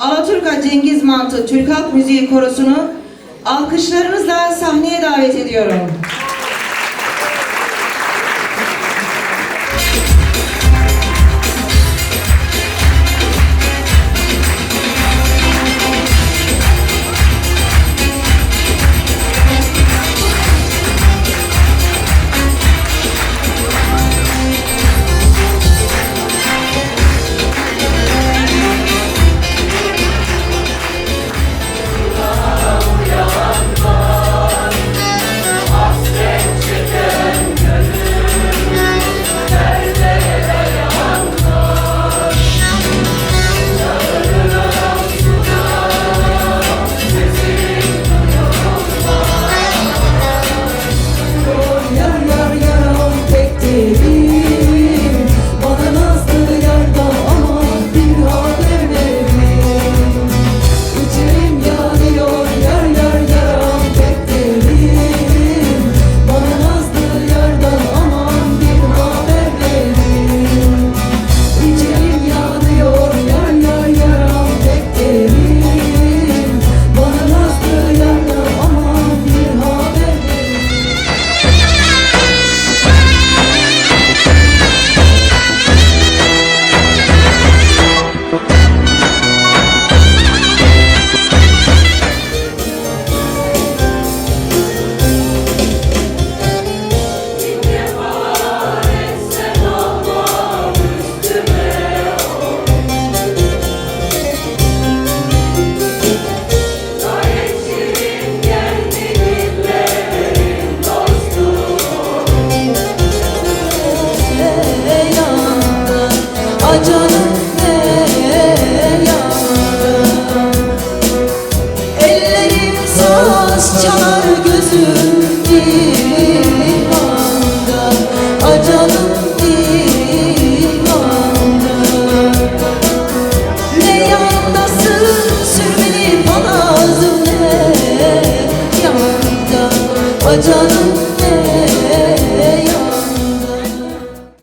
Alaturka Cengiz Mantı Türk Halk Müziği Korosu'nu alkışlarınızla sahneye davet ediyorum. Çalar gözüm divanda Acalım divanda. Ne yandasın sürmeli palazım ne yanda Acalım